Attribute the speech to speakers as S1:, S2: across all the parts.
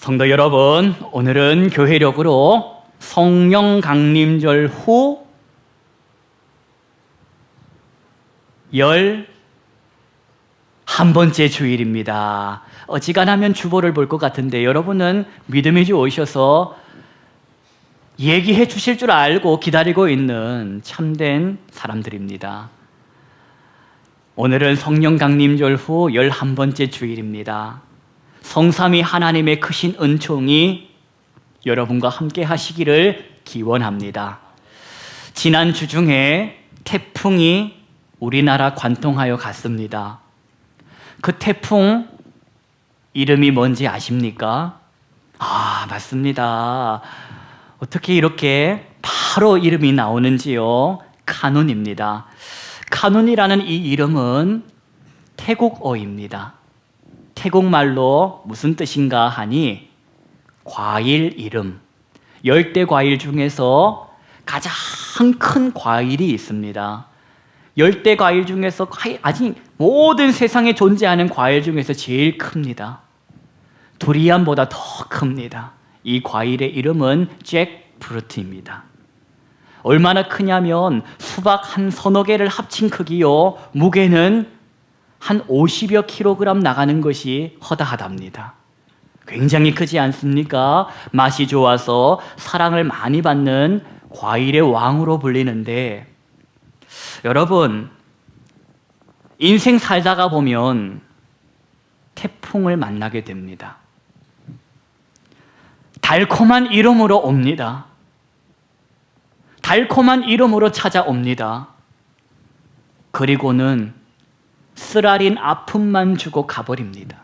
S1: 성도 여러분, 오늘은 교회력으로 성령 강림절 후열한 번째 주일입니다. 어지간하면 주보를 볼 것 같은데 여러분은 믿음의 주 오셔서 얘기해 주실 줄 알고 기다리고 있는 참된 사람들입니다. 오늘은 성령 강림절 후 열한 번째 주일입니다. 성삼위 하나님의 크신 은총이 여러분과 함께 하시기를 기원합니다. 지난 주 중에 태풍이 우리나라 관통하여 갔습니다. 그 태풍 이름이 뭔지 아십니까? 아, 맞습니다. 어떻게 이렇게 바로 이름이 나오는지요? 카눈입니다. 카눈이라는 이 이름은 태국어입니다. 태국말로 무슨 뜻인가 하니 과일 이름. 열대 과일 중에서 가장 큰 과일이 있습니다. 열대 과일 중에서 아직 모든 세상에 존재하는 과일 중에서 제일 큽니다. 두리안보다 더 큽니다. 이 과일의 이름은 잭프루트입니다. 얼마나 크냐면 수박 한 서너 개를 합친 크기요. 무게는 한 50여 킬로그램 나가는 것이 허다하답니다. 굉장히 크지 않습니까? 맛이 좋아서 사랑을 많이 받는 과일의 왕으로 불리는데 여러분 인생 살다가 보면 태풍을 만나게 됩니다. 달콤한 이름으로 옵니다. 달콤한 이름으로 찾아옵니다. 그리고는 쓰라린 아픔만 주고 가버립니다.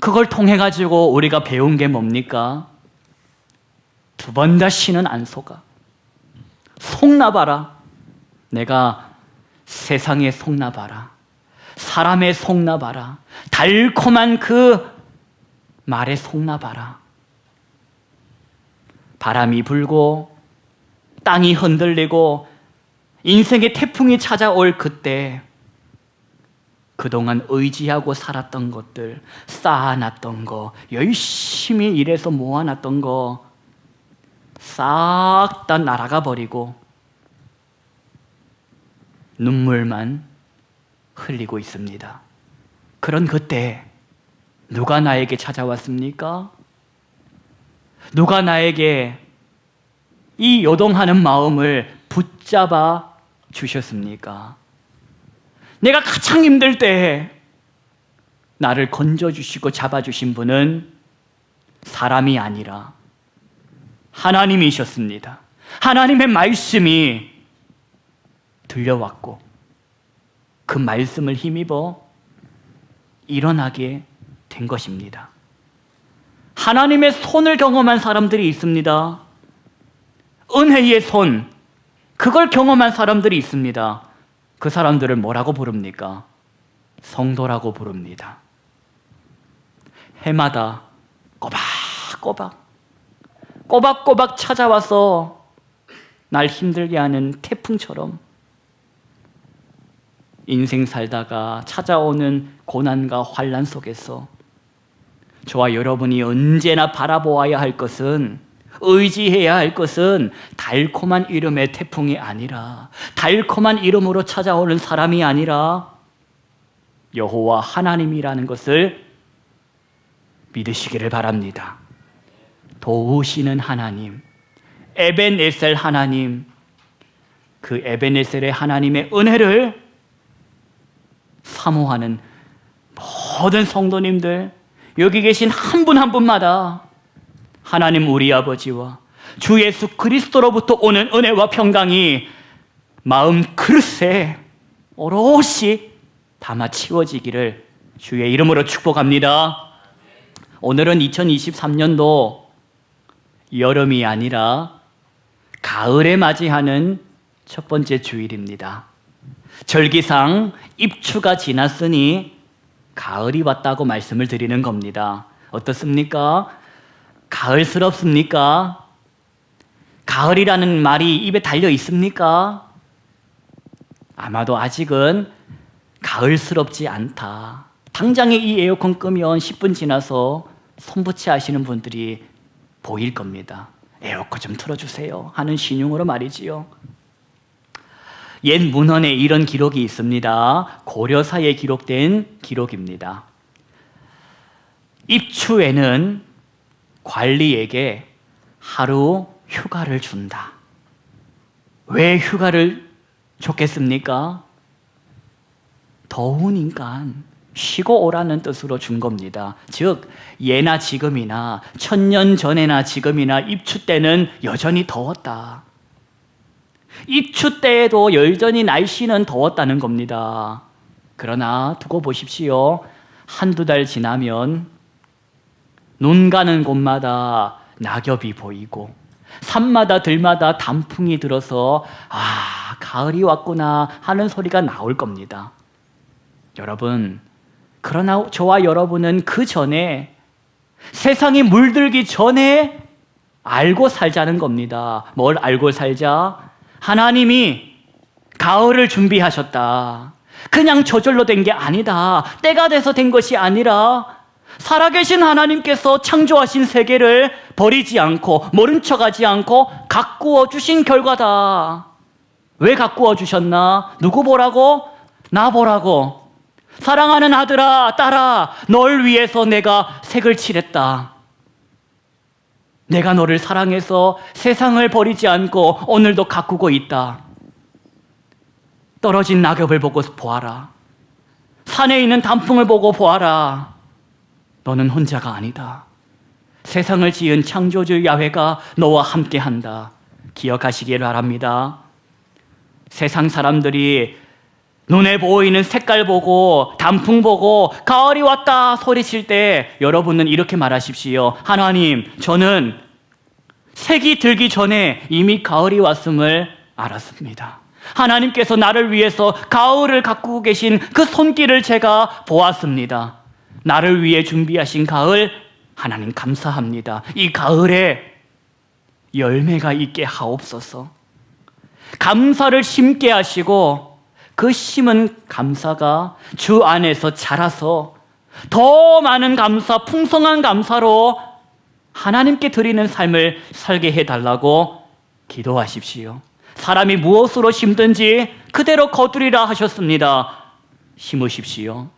S1: 그걸 통해 가지고 우리가 배운 게 뭡니까? 두 번 다시는 안 속아. 속나봐라. 내가 세상에 속나봐라. 사람의 속나봐라. 달콤한 그 말에 속나봐라. 바람이 불고 땅이 흔들리고 인생의 태풍이 찾아올 그때 그동안 의지하고 살았던 것들, 쌓아놨던 거, 열심히 일해서 모아놨던 거, 싹 다 날아가 버리고 눈물만 흘리고 있습니다. 그런 그때 누가 나에게 찾아왔습니까? 누가 나에게 이 요동하는 마음을 붙잡아 주셨습니까? 내가 가장 힘들 때 나를 건져주시고 잡아주신 분은 사람이 아니라 하나님이셨습니다. 하나님의 말씀이 들려왔고 그 말씀을 힘입어 일어나게 된 것입니다. 하나님의 손을 경험한 사람들이 있습니다. 은혜의 손, 그걸 경험한 사람들이 있습니다. 그 사람들을 뭐라고 부릅니까? 성도라고 부릅니다. 해마다 꼬박꼬박, 꼬박꼬박 찾아와서 날 힘들게 하는 태풍처럼 인생 살다가 찾아오는 고난과 환란 속에서 저와 여러분이 언제나 바라보아야 할 것은 의지해야 할 것은 달콤한 이름의 태풍이 아니라 달콤한 이름으로 찾아오는 사람이 아니라 여호와 하나님이라는 것을 믿으시기를 바랍니다. 도우시는 하나님, 에벤에셀 하나님, 그 에벤에셀의 하나님의 은혜를 사모하는 모든 성도님들, 여기 계신 한 분한 분마다 하나님 우리 아버지와 주 예수 그리스도로부터 오는 은혜와 평강이 마음 그릇에 오롯이 담아 치워지기를 주의 이름으로 축복합니다. 오늘은 2023년도 여름이 아니라 가을에 맞이하는 첫 번째 주일입니다. 절기상 입추가 지났으니 가을이 왔다고 말씀을 드리는 겁니다. 어떻습니까? 가을스럽습니까? 가을이라는 말이 입에 달려 있습니까? 아마도 아직은 가을스럽지 않다. 당장에 이 에어컨 끄면 10분 지나서 손붙이 하시는 분들이 보일 겁니다. 에어컨 좀 틀어주세요. 하는 신용으로 말이지요. 옛 문헌에 이런 기록이 있습니다. 고려사에 기록된 기록입니다. 입추에는 관리에게 하루 휴가를 준다. 왜 휴가를 줬겠습니까? 더우니까 쉬고 오라는 뜻으로 준 겁니다. 즉, 예나 지금이나 천년 전에나 지금이나 입추 때는 여전히 더웠다. 입추 때에도 여전히 날씨는 더웠다는 겁니다. 그러나 두고 보십시오. 한두 달 지나면 눈 가는 곳마다 낙엽이 보이고 산마다 들마다 단풍이 들어서 아, 가을이 왔구나 하는 소리가 나올 겁니다. 여러분, 그러나 저와 여러분은 그 전에 세상이 물들기 전에 알고 살자는 겁니다. 뭘 알고 살자? 하나님이 가을을 준비하셨다. 그냥 저절로 된 게 아니다. 때가 돼서 된 것이 아니라 살아계신 하나님께서 창조하신 세계를 버리지 않고 모른 척하지 않고 가꾸어 주신 결과다. 왜 가꾸어 주셨나? 누구 보라고? 나 보라고. 사랑하는 아들아, 딸아, 널 위해서 내가 색을 칠했다. 내가 너를 사랑해서 세상을 버리지 않고 오늘도 가꾸고 있다. 떨어진 낙엽을 보고 보아라. 산에 있는 단풍을 보고 보아라. 너는 혼자가 아니다. 세상을 지은 창조주 야훼가 너와 함께 한다. 기억하시기를 바랍니다. 세상 사람들이 눈에 보이는 색깔 보고 단풍 보고 가을이 왔다 소리칠 때 여러분은 이렇게 말하십시오. 하나님, 저는 색이 들기 전에 이미 가을이 왔음을 알았습니다. 하나님께서 나를 위해서 가을을 가꾸고 계신 그 손길을 제가 보았습니다. 나를 위해 준비하신 가을 하나님 감사합니다. 이 가을에 열매가 있게 하옵소서. 감사를 심게 하시고 그 심은 감사가 주 안에서 자라서 더 많은 감사, 풍성한 감사로 하나님께 드리는 삶을 살게 해달라고 기도하십시오. 사람이 무엇으로 심든지 그대로 거두리라 하셨습니다. 심으십시오.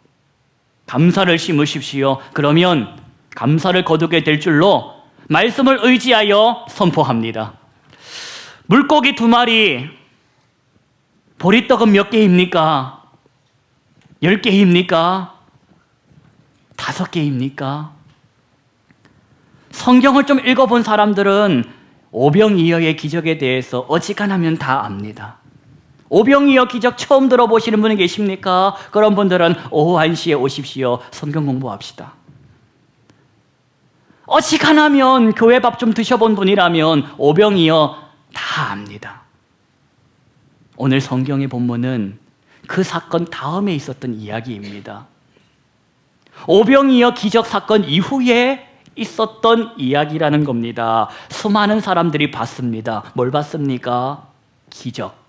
S1: 감사를 심으십시오. 그러면 감사를 거두게 될 줄로 말씀을 의지하여 선포합니다. 물고기 두 마리, 보리떡은 몇 개입니까? 열 개입니까? 다섯 개입니까? 성경을 좀 읽어본 사람들은 오병이어의 기적에 대해서 어지간하면 다 압니다. 오병이어 기적 처음 들어보시는 분이 계십니까? 그런 분들은 오후 1시에 오십시오. 성경 공부합시다. 어지간하면 교회 밥 좀 드셔본 분이라면 오병이어 다 압니다. 오늘 성경의 본문은 그 사건 다음에 있었던 이야기입니다. 오병이어 기적 사건 이후에 있었던 이야기라는 겁니다. 수많은 사람들이 봤습니다. 뭘 봤습니까? 기적.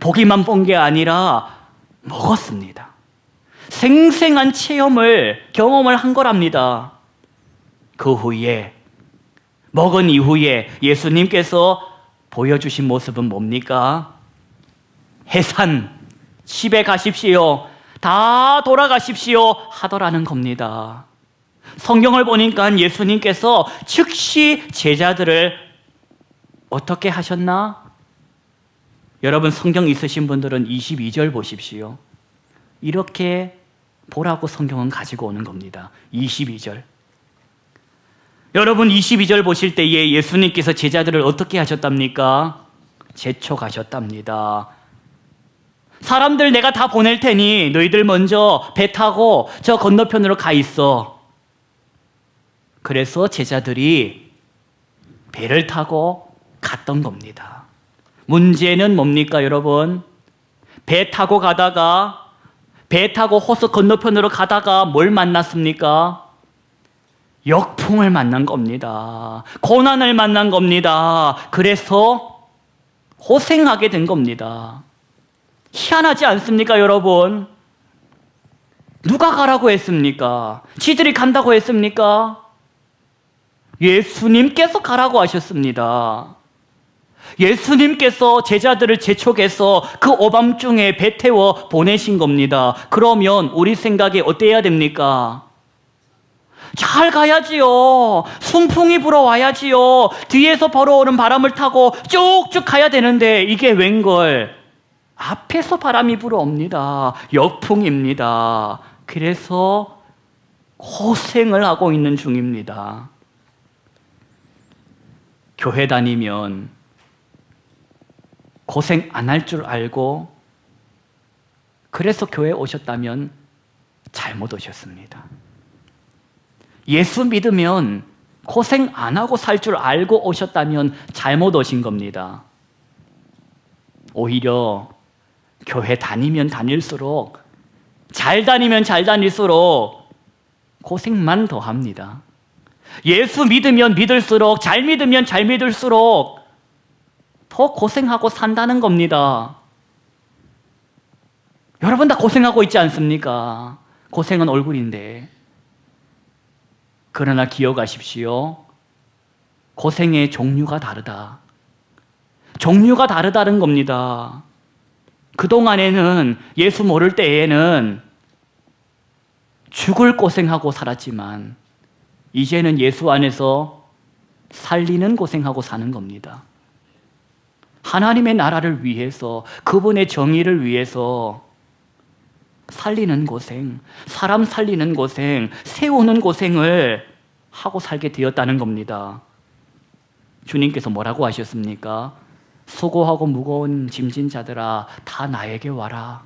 S1: 보기만 본 게 아니라 먹었습니다. 생생한 체험을, 경험을 한 거랍니다. 그 후에, 먹은 이후에 예수님께서 보여주신 모습은 뭡니까? 해산, 집에 가십시오. 다 돌아가십시오. 하더라는 겁니다. 성경을 보니까 예수님께서 즉시 제자들을 어떻게 하셨나? 여러분 성경 있으신 분들은 22절 보십시오. 이렇게 보라고 성경은 가지고 오는 겁니다. 22절. 여러분 22절 보실 때에 예수님께서 제자들을 어떻게 하셨답니까? 재촉하셨답니다. 사람들 내가 다 보낼 테니 너희들 먼저 배 타고 저 건너편으로 가 있어. 그래서 제자들이 배를 타고 갔던 겁니다. 문제는 뭡니까, 여러분? 배 타고 가다가 배 타고 호수 건너편으로 가다가 뭘 만났습니까? 역풍을 만난 겁니다. 고난을 만난 겁니다. 그래서 고생하게 된 겁니다. 희한하지 않습니까, 여러분? 누가 가라고 했습니까? 지들이 간다고 했습니까? 예수님께서 가라고 하셨습니다. 예수님께서 제자들을 재촉해서 그 오밤중에 배 태워 보내신 겁니다. 그러면 우리 생각에 어때야 됩니까? 잘 가야지요. 순풍이 불어와야지요. 뒤에서 벌어오는 바람을 타고 쭉쭉 가야 되는데 이게 웬걸? 앞에서 바람이 불어옵니다. 역풍입니다. 그래서 고생을 하고 있는 중입니다. 교회 다니면 고생 안 할 줄 알고 그래서 교회 오셨다면 잘못 오셨습니다. 예수 믿으면 고생 안 하고 살 줄 알고 오셨다면 잘못 오신 겁니다. 오히려 교회 다니면 다닐수록 잘 다니면 잘 다닐수록 고생만 더 합니다. 예수 믿으면 믿을수록 잘 믿으면 잘 믿을수록 더 고생하고 산다는 겁니다. 여러분 다 고생하고 있지 않습니까? 고생은 얼굴인데. 그러나 기억하십시오. 고생의 종류가 다르다. 종류가 다르다는 겁니다. 그동안에는 예수 모를 때에는 죽을 고생하고 살았지만 이제는 예수 안에서 살리는 고생하고 사는 겁니다. 하나님의 나라를 위해서 그분의 정의를 위해서 살리는 고생, 사람 살리는 고생, 세우는 고생을 하고 살게 되었다는 겁니다. 주님께서 뭐라고 하셨습니까? 수고하고 무거운 짐진 자들아 다 나에게 와라.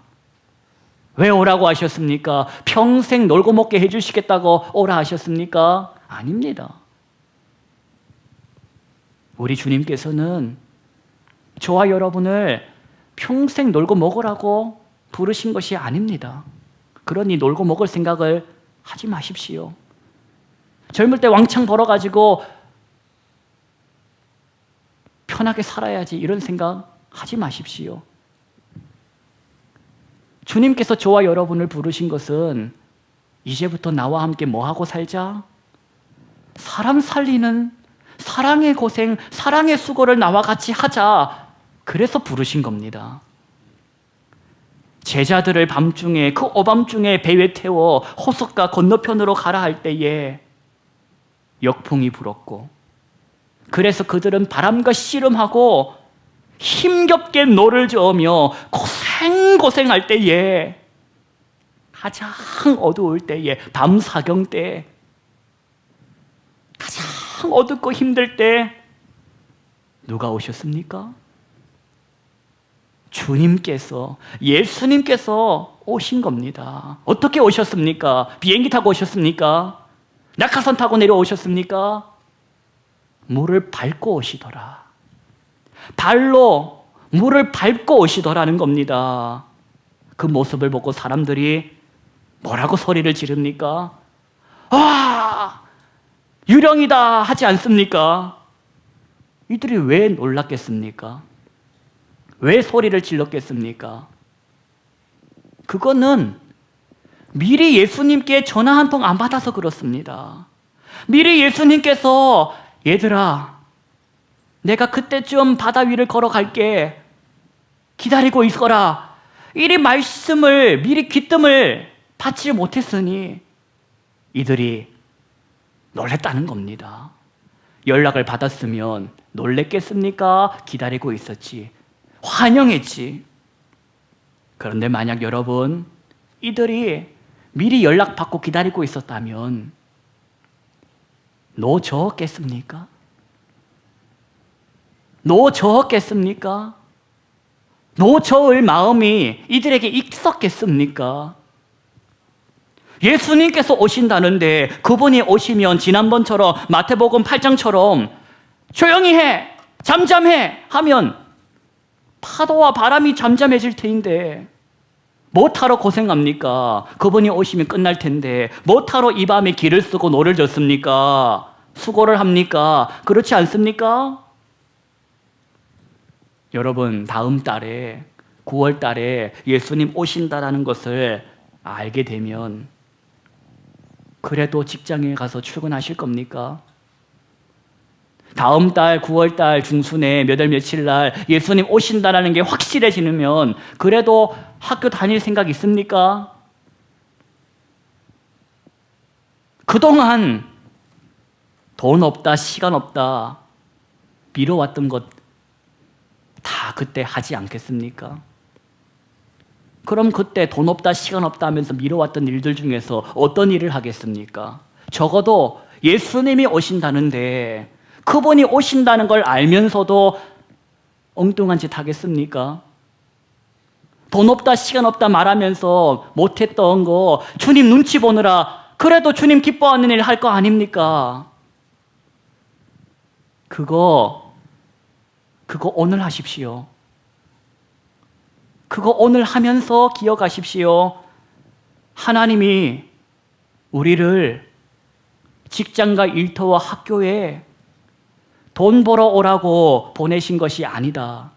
S1: 왜 오라고 하셨습니까? 평생 놀고 먹게 해주시겠다고 오라 하셨습니까? 아닙니다. 우리 주님께서는 저와 여러분을 평생 놀고 먹으라고 부르신 것이 아닙니다. 그러니 놀고 먹을 생각을 하지 마십시오. 젊을 때 왕창 벌어가지고 편하게 살아야지 이런 생각 하지 마십시오. 주님께서 저와 여러분을 부르신 것은 이제부터 나와 함께 뭐하고 살자? 사람 살리는 사랑의 고생, 사랑의 수고를 나와 같이 하자. 그래서 부르신 겁니다. 제자들을 밤중에 그 오밤중에 배에 태워 호석가 건너편으로 가라 할 때에 역풍이 불었고 그래서 그들은 바람과 씨름하고 힘겹게 노를 저으며 고생 고생할 때에 가장 어두울 때에 밤 사경 때 가장 어둡고 힘들 때 누가 오셨습니까? 주님께서 예수님께서 오신 겁니다. 어떻게 오셨습니까? 비행기 타고 오셨습니까? 낙하산 타고 내려오셨습니까? 물을 밟고 오시더라. 발로 물을 밟고 오시더라는 겁니다. 그 모습을 보고 사람들이 뭐라고 소리를 지릅니까? 와! 유령이다! 하지 않습니까? 이들이 왜 놀랐겠습니까? 왜 소리를 질렀겠습니까? 그거는 미리 예수님께 전화 한 통 안 받아서 그렇습니다. 미리 예수님께서 얘들아, 내가 그때쯤 바다 위를 걸어갈게. 기다리고 있어라. 이리 말씀을 미리 귀뜸을 받지 못했으니 이들이 놀랬다는 겁니다. 연락을 받았으면 놀랬겠습니까? 기다리고 있었지. 환영했지. 그런데 만약 여러분, 이들이 미리 연락받고 기다리고 있었다면 노 저었겠습니까? 노 저었겠습니까? 노 저을 마음이 이들에게 있었겠습니까? 예수님께서 오신다는데 그분이 오시면 지난번처럼 마태복음 8장처럼 조용히 해, 잠잠해 하면 파도와 바람이 잠잠해질 테인데 못하러 고생합니까? 그분이 오시면 끝날 텐데 못하러 이 밤에 길을 쓰고 노를 졌습니까? 수고를 합니까? 그렇지 않습니까? 여러분 다음 달에 9월 달에 예수님 오신다라는 것을 알게 되면 그래도 직장에 가서 출근하실 겁니까? 다음 달 9월 달 중순에 몇월 며칠 날 예수님 오신다라는 게 확실해지면 그래도 학교 다닐 생각 있습니까? 그동안 돈 없다, 시간 없다, 미뤄왔던 것 다 그때 하지 않겠습니까? 그럼 그때 돈 없다, 시간 없다 하면서 미뤄왔던 일들 중에서 어떤 일을 하겠습니까? 적어도 예수님이 오신다는데 그분이 오신다는 걸 알면서도 엉뚱한 짓 하겠습니까? 돈 없다, 시간 없다 말하면서 못했던 거 주님 눈치 보느라 그래도 주님 기뻐하는 일 할 거 아닙니까? 그거, 그거 오늘 하십시오. 그거 오늘 하면서 기억하십시오. 하나님이 우리를 직장과 일터와 학교에 돈 벌어 오라고 보내신 것이 아니다.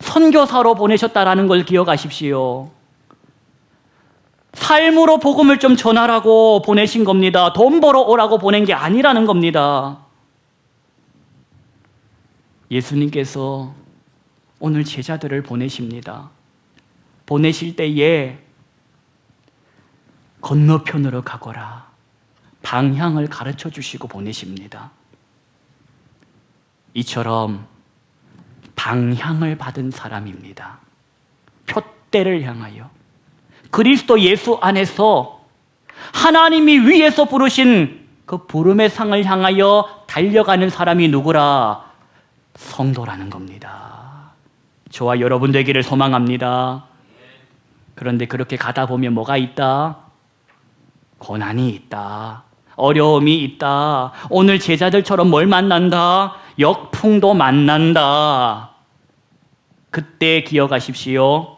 S1: 선교사로 보내셨다라는 걸 기억하십시오. 삶으로 복음을 좀 전하라고 보내신 겁니다. 돈 벌어 오라고 보낸 게 아니라는 겁니다. 예수님께서 오늘 제자들을 보내십니다. 보내실 때에 건너편으로 가거라. 방향을 가르쳐 주시고 보내십니다. 이처럼 방향을 받은 사람입니다. 표대를 향하여 그리스도 예수 안에서 하나님이 위에서 부르신 그 부름의 상을 향하여 달려가는 사람이 누구라? 성도라는 겁니다. 저와 여러분 되기를 소망합니다. 그런데 그렇게 가다 보면 뭐가 있다? 고난이 있다. 어려움이 있다. 오늘 제자들처럼 뭘 만난다? 역풍도 만난다. 그때 기억하십시오.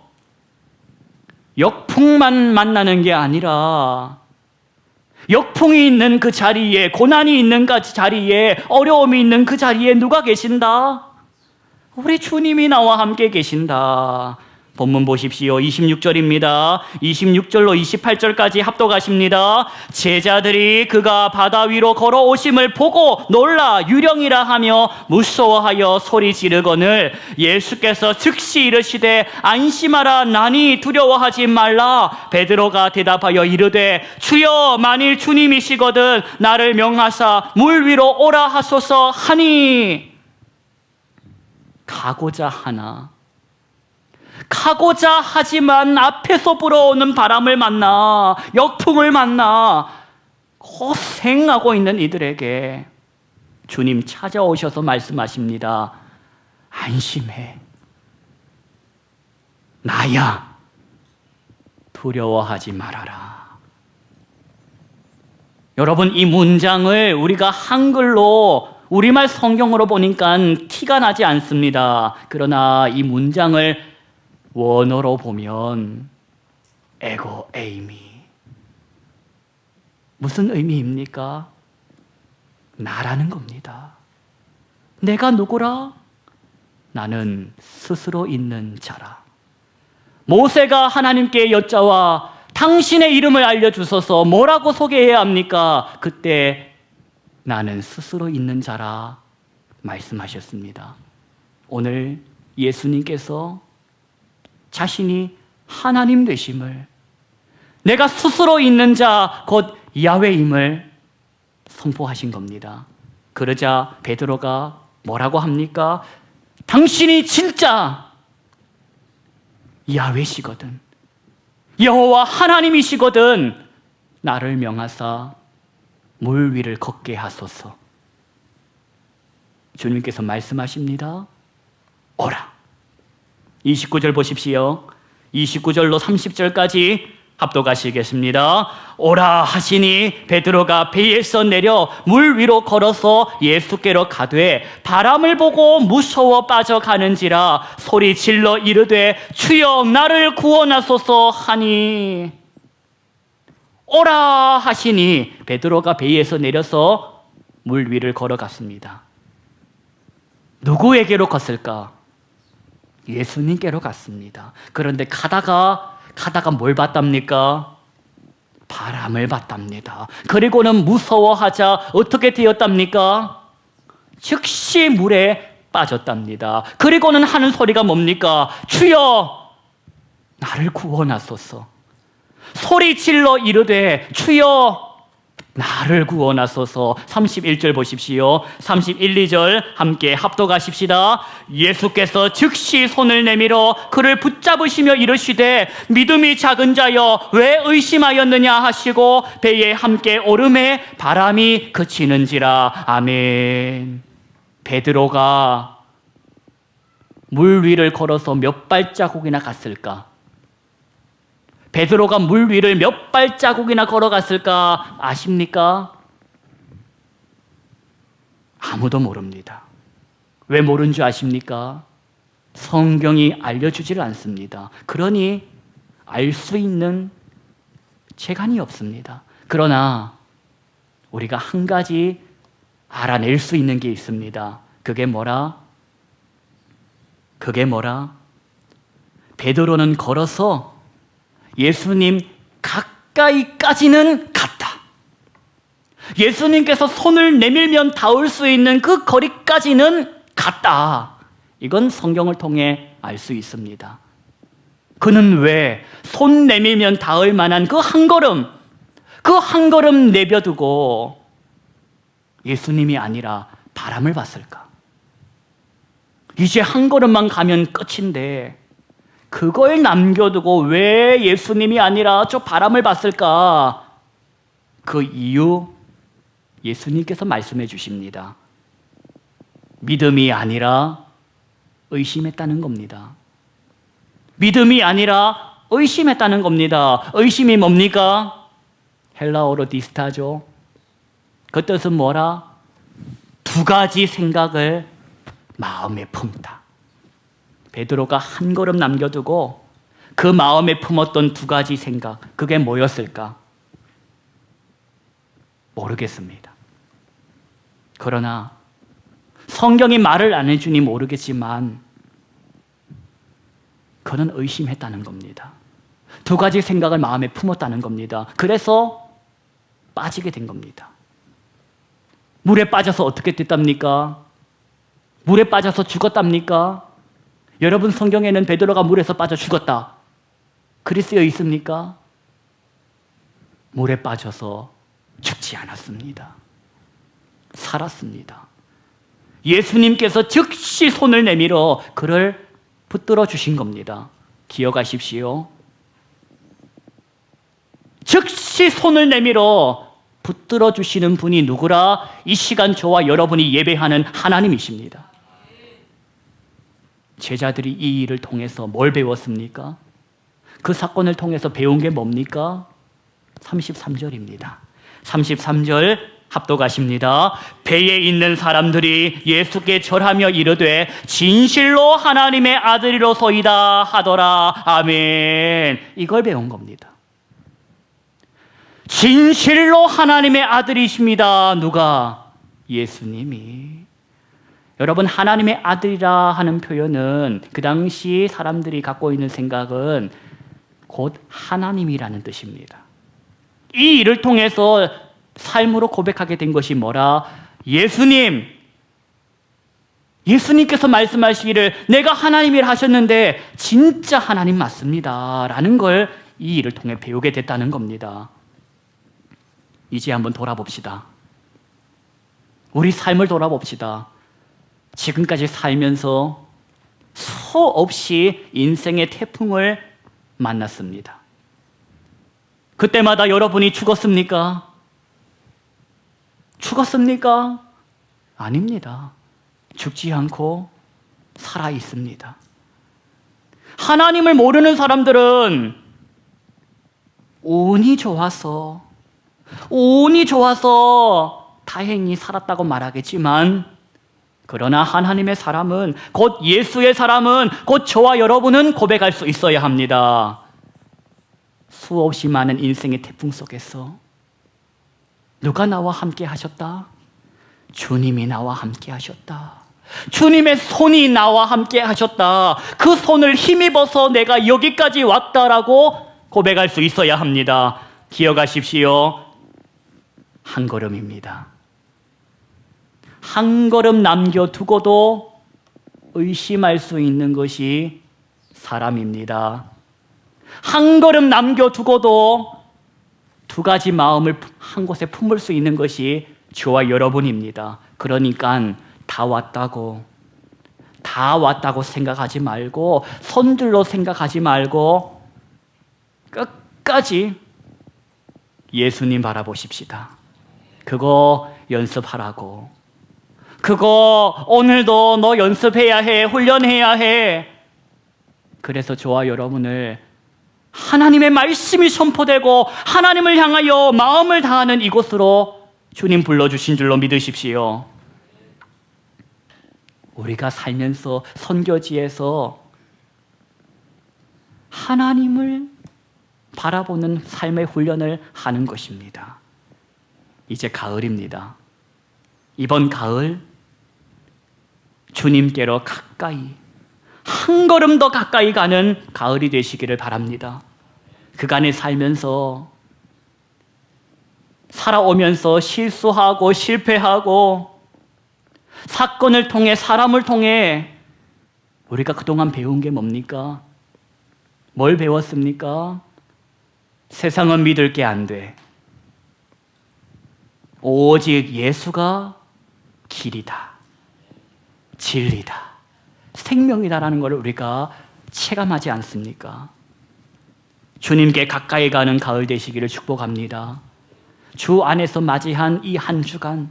S1: 역풍만 만나는 게 아니라 역풍이 있는 그 자리에 고난이 있는 그 자리에 어려움이 있는 그 자리에 누가 계신다? 우리 주님이 나와 함께 계신다. 본문 보십시오. 26절입니다. 26절로 28절까지 합독하십니다. 제자들이 그가 바다 위로 걸어오심을 보고 놀라 유령이라 하며 무서워하여 소리 지르거늘 예수께서 즉시 이르시되 안심하라 나니 두려워하지 말라 베드로가 대답하여 이르되 주여 만일 주님이시거든 나를 명하사 물 위로 오라 하소서 하니 가고자 하나 가고자 하지만 앞에서 불어오는 바람을 만나 역풍을 만나 고생하고 있는 이들에게 주님 찾아오셔서 말씀하십니다. 안심해. 나야. 두려워하지 말아라. 여러분, 이 문장을 우리가 한글로 우리말 성경으로 보니까 티가 나지 않습니다. 그러나 이 문장을 원어로 보면 에고 에이미 무슨 의미입니까? 나라는 겁니다. 내가 누구라? 나는 스스로 있는 자라. 모세가 하나님께 여짜와 당신의 이름을 알려주소서 뭐라고 소개해야 합니까? 그때 나는 스스로 있는 자라 말씀하셨습니다. 오늘 예수님께서 자신이 하나님 되심을 내가 스스로 있는 자 곧 야훼임을 선포하신 겁니다. 그러자 베드로가 뭐라고 합니까? 당신이 진짜 야훼시거든. 여호와 하나님이시거든. 나를 명하사 물 위를 걷게 하소서. 주님께서 말씀하십니다. 오라. 29절 보십시오. 29절로 30절까지 합독하시겠습니다. 오라 하시니 베드로가 배에서 내려 물 위로 걸어서 예수께로 가되 바람을 보고 무서워 빠져가는지라 소리 질러 이르되 주여 나를 구원하소서 하니 오라 하시니 베드로가 배에서 내려서 물 위를 걸어갔습니다. 누구에게로 갔을까? 예수님께로 갔습니다. 그런데 가다가 가다가 뭘 봤답니까? 바람을 봤답니다. 그리고는 무서워하자 어떻게 되었답니까? 즉시 물에 빠졌답니다. 그리고는 하는 소리가 뭡니까? 주여! 나를 구원하소서. 소리 질러 이르되 주여! 나를 구원하소서 31절 보십시오. 31, 2절 함께 합독하십시다. 예수께서 즉시 손을 내밀어 그를 붙잡으시며 이르시되 믿음이 작은 자여 왜 의심하였느냐 하시고 배에 함께 오름에 바람이 그치는지라. 아멘. 베드로가 물 위를 걸어서 몇 발자국이나 갔을까? 베드로가 물 위를 몇 발자국이나 걸어갔을까 아십니까? 아무도 모릅니다. 왜 모른 줄 아십니까? 성경이 알려주지를 않습니다. 그러니 알 수 있는 재간이 없습니다. 그러나 우리가 한 가지 알아낼 수 있는 게 있습니다. 그게 뭐라? 그게 뭐라? 베드로는 걸어서 예수님 가까이까지는 갔다. 예수님께서 손을 내밀면 닿을 수 있는 그 거리까지는 갔다. 이건 성경을 통해 알 수 있습니다. 그는 왜 손 내밀면 닿을 만한 그 한 걸음, 그 한 걸음 내벼두고 예수님이 아니라 바람을 봤을까? 이제 한 걸음만 가면 끝인데 그걸 남겨두고 왜 예수님이 아니라 저 바람을 봤을까? 그 이유 예수님께서 말씀해 주십니다. 믿음이 아니라 의심했다는 겁니다. 믿음이 아니라 의심했다는 겁니다. 의심이 뭡니까? 헬라어로 디스타죠. 그 뜻은 뭐라? 두 가지 생각을 마음에 품다. 베드로가 한 걸음 남겨두고 그 마음에 품었던 두 가지 생각, 그게 뭐였을까? 모르겠습니다. 그러나 성경이 말을 안 해주니 모르겠지만 그는 의심했다는 겁니다. 두 가지 생각을 마음에 품었다는 겁니다. 그래서 빠지게 된 겁니다. 물에 빠져서 어떻게 됐답니까? 물에 빠져서 죽었답니까? 여러분 성경에는 베드로가 물에서 빠져 죽었다. 그리 쓰여 있습니까? 물에 빠져서 죽지 않았습니다. 살았습니다. 예수님께서 즉시 손을 내밀어 그를 붙들어 주신 겁니다. 기억하십시오. 즉시 손을 내밀어 붙들어 주시는 분이 누구라? 이 시간 저와 여러분이 예배하는 하나님이십니다. 제자들이 이 일을 통해서 뭘 배웠습니까? 그 사건을 통해서 배운 게 뭡니까? 33절입니다. 33절 합독하십니다. 배에 있는 사람들이 예수께 절하며 이르되 진실로 하나님의 아들이로소이다 하더라. 아멘. 이걸 배운 겁니다. 진실로 하나님의 아들이십니다. 누가? 예수님이. 여러분 하나님의 아들이라 하는 표현은 그 당시 사람들이 갖고 있는 생각은 곧 하나님이라는 뜻입니다. 이 일을 통해서 삶으로 고백하게 된 것이 뭐라? 예수님! 예수님께서 말씀하시기를 내가 하나님이라 하셨는데 진짜 하나님 맞습니다. 라는 걸 이 일을 통해 배우게 됐다는 겁니다. 이제 한번 돌아봅시다. 우리 삶을 돌아봅시다. 지금까지 살면서 수없이 인생의 태풍을 만났습니다. 그때마다 여러분이 죽었습니까? 죽었습니까? 아닙니다. 죽지 않고 살아 있습니다. 하나님을 모르는 사람들은 운이 좋아서, 운이 좋아서 다행히 살았다고 말하겠지만, 그러나 하나님의 사람은, 곧 예수의 사람은, 곧 저와 여러분은 고백할 수 있어야 합니다. 수없이 많은 인생의 태풍 속에서 누가 나와 함께 하셨다? 주님이 나와 함께 하셨다. 주님의 손이 나와 함께 하셨다. 그 손을 힘입어서 내가 여기까지 왔다라고 고백할 수 있어야 합니다. 기억하십시오. 한 걸음입니다. 한 걸음 남겨두고도 의심할 수 있는 것이 사람입니다. 한 걸음 남겨두고도 두 가지 마음을 한 곳에 품을 수 있는 것이 저와 여러분입니다. 그러니까 다 왔다고, 다 왔다고 생각하지 말고, 손들로 생각하지 말고, 끝까지 예수님 바라보십시다. 그거 연습하라고. 그거 오늘도 너 연습해야 해, 훈련해야 해. 그래서 저와 여러분을 하나님의 말씀이 선포되고 하나님을 향하여 마음을 다하는 이곳으로 주님 불러주신 줄로 믿으십시오. 우리가 살면서 선교지에서 하나님을 바라보는 삶의 훈련을 하는 것입니다. 이제 가을입니다. 이번 가을 주님께로 가까이 한 걸음 더 가까이 가는 가을이 되시기를 바랍니다. 그간에 살면서 살아오면서 실수하고 실패하고 사건을 통해 사람을 통해 우리가 그동안 배운 게 뭡니까? 뭘 배웠습니까? 세상은 믿을 게 안 돼. 오직 예수가 길이다. 진리다. 생명이다라는 것을 우리가 체감하지 않습니까? 주님께 가까이 가는 가을 되시기를 축복합니다. 주 안에서 맞이한 이 한 주간,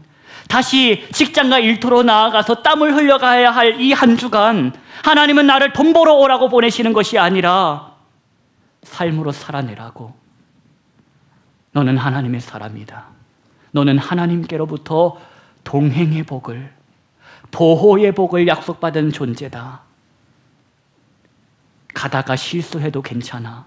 S1: 다시 직장과 일터로 나아가서 땀을 흘려가야 할 이 한 주간, 하나님은 나를 돈 벌어 오라고 보내시는 것이 아니라 삶으로 살아내라고. 너는 하나님의 사람이다. 너는 하나님께로부터 동행의 복을, 보호의 복을 약속받은 존재다. 가다가 실수해도 괜찮아.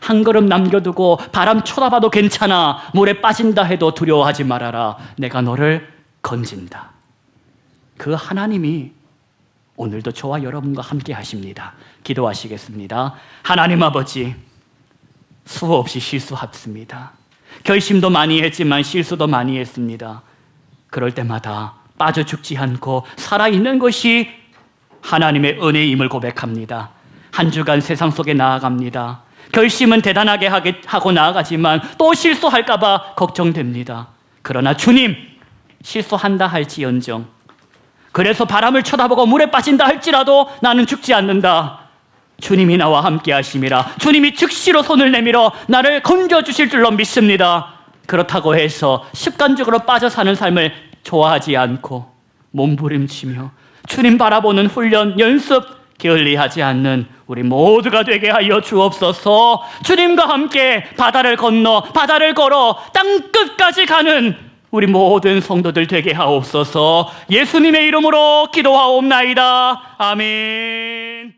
S1: 한 걸음 남겨두고 바람 쳐다봐도 괜찮아. 물에 빠진다 해도 두려워하지 말아라. 내가 너를 건진다. 그 하나님이 오늘도 저와 여러분과 함께 하십니다. 기도하시겠습니다. 하나님 아버지, 수없이 실수했습니다. 결심도 많이 했지만 실수도 많이 했습니다. 그럴 때마다 빠져 죽지 않고 살아있는 것이 하나님의 은혜임을 고백합니다. 한 주간 세상 속에 나아갑니다. 결심은 대단하게 하고 나아가지만 또 실수할까봐 걱정됩니다. 그러나 주님, 실수한다 할지언정. 그래서 바람을 쳐다보고 물에 빠진다 할지라도 나는 죽지 않는다. 주님이 나와 함께 하심이라. 주님이 즉시로 손을 내밀어 나를 건져 주실 줄로 믿습니다. 그렇다고 해서 습관적으로 빠져 사는 삶을 좋아하지 않고 몸부림치며 주님 바라보는 훈련, 연습 게을리하지 않는 우리 모두가 되게 하여 주옵소서. 주님과 함께 바다를 건너 바다를 걸어 땅 끝까지 가는 우리 모든 성도들 되게 하옵소서. 예수님의 이름으로 기도하옵나이다. 아멘.